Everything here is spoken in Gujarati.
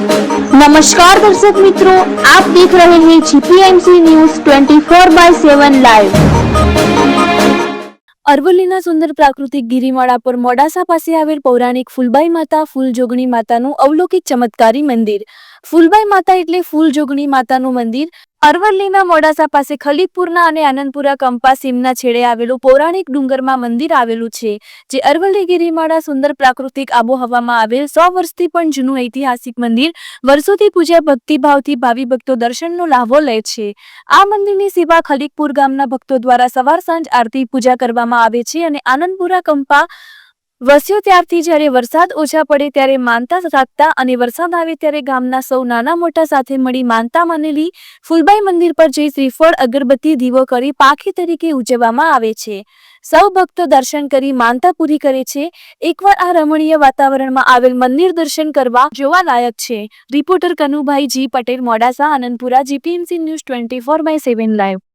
नमस्कार दर्शक मित्रों आप देख रहे हैं जीपीएमसी न्यूज 24 बाय 7 लाइव અરવલ્લીના સુંદર પ્રાકૃતિક ગિરિમાળા પર મોડાસા પાસે આવેલ પૌરાણિક ફૂલબાઈ માતા ફૂલજોગણી માતાનું અવલૌકિક ચમત્કારી મંદિર ફૂલબાઈ માતા એટલે ફૂલજોગણી માતાનું મંદિર અરવલ્લીના મોડાસા પાસે ખલીપુરના અને આનંદપુરા કંપા સીમના છેડે આવેલું પૌરાણિક ડુંગરમાં મંદિર આવેલું છે, જે અરવલ્લી ગિરિમાળા સુંદર પ્રાકૃતિક આબોહવામાં આવેલ સો વર્ષથી પણ જૂનું ઐતિહાસિક મંદિર વર્ષોથી પૂજા ભક્તિભાવથી ભાવિ ભક્તો દર્શનનો લાભો લે છે. આ મંદિરની સેવા ખલીકપુર ગામના ભક્તો દ્વારા સવાર સાંજ આરતી પૂજા કરવામાં આવે છે અને આનંદપુરા કંપા વસ્યો ત્યારથી જ્યારે વરસાદ ઓછા પડે ત્યારે માનતા રાખતા અને વરસાદ આવે ત્યારે ગામના સૌ નાના મોટા સાથે મળી માનતા માનેલી ફૂલબાઈ મંદિર પર જઈ શ્રીફળ, અગરબત્તી, દીવો કરી પાખી તરીકે ઉજવવામાં આવે છે. સૌ ભક્તો દર્શન કરી માનતા પૂરી કરે છે. એકવાર આ રમણીય વાતાવરણમાં આવેલ મંદિર દર્શન કરવા જોવા લાયક છે. Reporter Kanubhai ji Patel, Modasa, Anandpura, GPMC news twenty four by seven live.